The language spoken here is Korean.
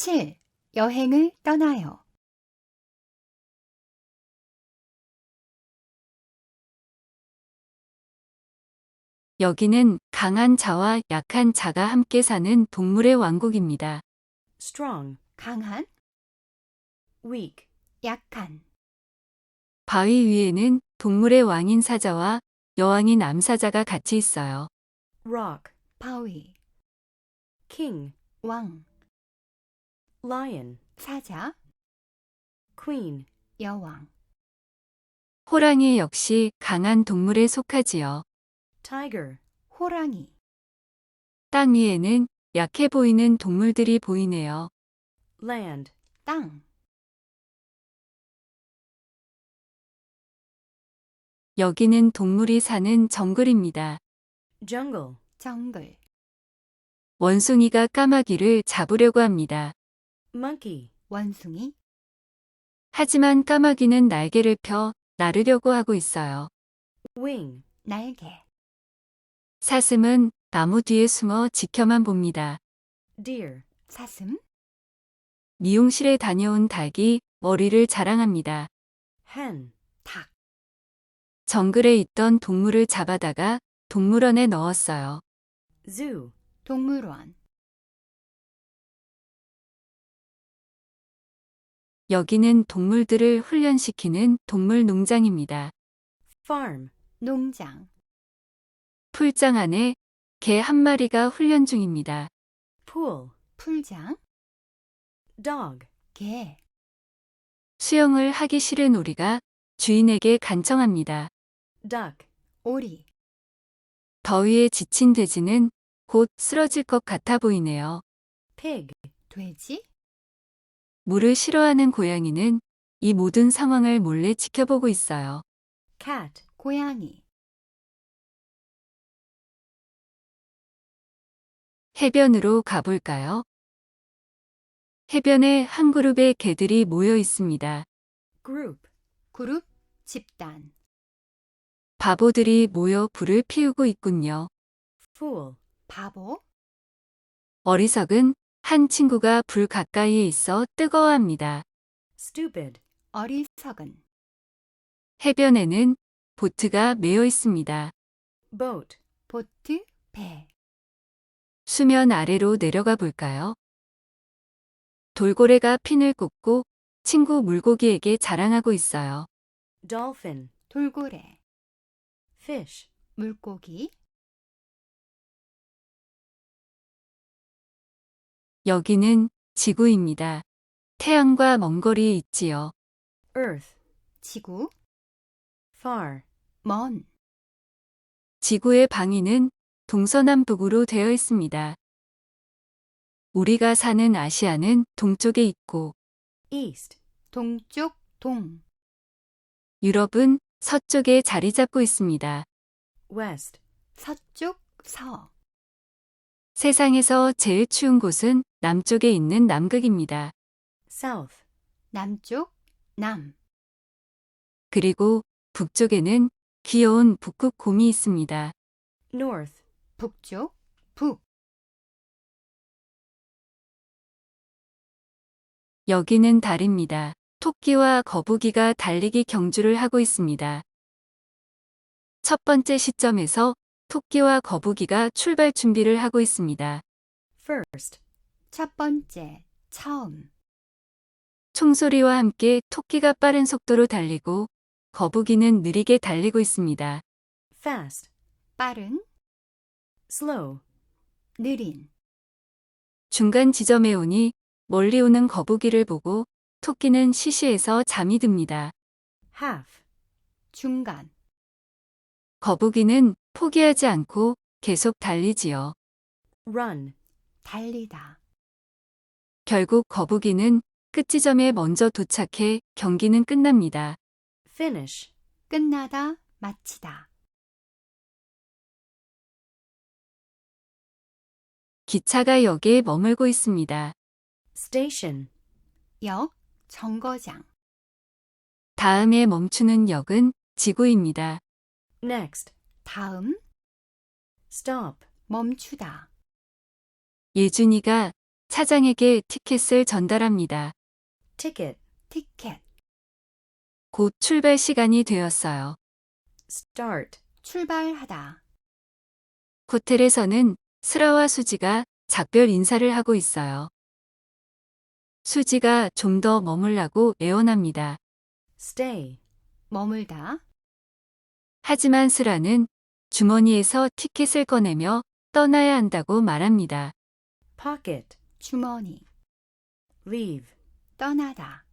7. 여행을 떠나요. 여기는 강한 자와 약한 자가 함께 사는 동물의 왕국입니다. strong, 강한, weak, 약한. 바위 위에는 동물의 왕인 사자와 여왕인 암사자가 같이 있어요. rock, 바위, king, 왕, lion, 사자, queen, 여왕. 호랑이 역시 강한 동물에 속하지요. tiger, 호랑이, 땅 위에는 약해 보이는 동물들이 보이네요. land, 땅, 여기는 동물이 사는 정글입니다. jungle, 정글, 원숭이가 까마귀를 잡으려고 합니다. Monkey, 원숭이, 하지만 까마귀는 날개를 펴 나르려고 하고 있어요. wing, 날개, 사슴은 나무 뒤에 숨어 지켜만 봅니다. deer, 사슴, 미용실에 다녀온 닭이 머리를 자랑합니다. hen, 닭, 정글에 있던 동물을 잡아다가 동물원에 넣었어요. zoo, 동물원, 여기는 동물들을 훈련시키는 동물 농장입니다. farm, 농장, 풀장 안에 개 한 마리가 훈련 중입니다. pool, 풀장, dog, 개, 수영을 하기 싫은 오리가 주인에게 간청합니다. duck, 오리, 더위에 지친 돼지는 곧 쓰러질 것 같아 보이네요. pig, 돼지, 물을 싫어하는 고양이는 이 모든 상황을 몰래 지켜보고 있어요. cat, 고양이, 해변으로 가볼까요? 해변에 한 그룹의 개들이 모여 있습니다. group, 그룹, 집단, 바보들이 모여 불을 피우고 있군요. fool, 바보, 어리석은 한 친구가 불 가까이에 있어 뜨거워합니다. stupid, 어리석은, 해변에는 보트가 메어 있습니다. boat, 보트, 배, 수면 아래로 내려가 볼까요? 돌고래가 핀을 꽂고 친구 물고기에게 자랑하고 있어요. dolphin, 돌고래, fish, 물고기, 여기는 지구입니다. 태양과 먼 거리에 있지요. earth, 지구, far, 먼, 지구의 방위는 동서남북으로 되어 있습니다. 우리가 사는 아시아는 동쪽에 있고 east, 동쪽, 동, 유럽은 서쪽에 자리 잡고 있습니다. west, 서쪽, 서, 세상에서 제일 추운 곳은 남쪽에 있는 남극입니다. south, 남쪽, 남, 그리고 북쪽에는 귀여운 북극 곰이 있습니다. north, 북쪽, 북, 여기는 달입니다. 토끼와 거북이가 달리기 경주를 하고 있습니다. 첫 번째 시점에서 토끼와 거북이가 출발 준비를 하고 있습니다. first, 첫 번째, 처음, 총소리와 함께 토끼가 빠른 속도로 달리고 거북이는 느리게 달리고 있습니다. fast, 빠른, slow, 느린, 중간 지점에 오니 멀리 오는 거북이를 보고 토끼는 시시해서 잠이 듭니다. half, 중간, 거북이는 포기하지 않고 계속 달리지요. run, 달리다, 결국 거북이는 끝지점에 먼저 도착해 경기는 끝납니다. finish, 끝나다, 마치다, 기차가 역에 머물고 있습니다. station, 역, 정거장, 다음에 멈추는 역은 지구입니다. next, 다음, stop, 멈추다, 예준이가 차장에게 티켓을 전달합니다. ticket, 티켓, 곧 출발 시간이 되었어요. start, 출발하다. 호텔에서는 슬아와 수지가 작별 인사를 하고 있어요. 수지가 좀 더 머물라고 애원합니다. stay, 머물다. 하지만 슬아는 주머니에서 티켓을 꺼내며 떠나야 한다고 말합니다. pocket, 주머니. leave, 떠나다.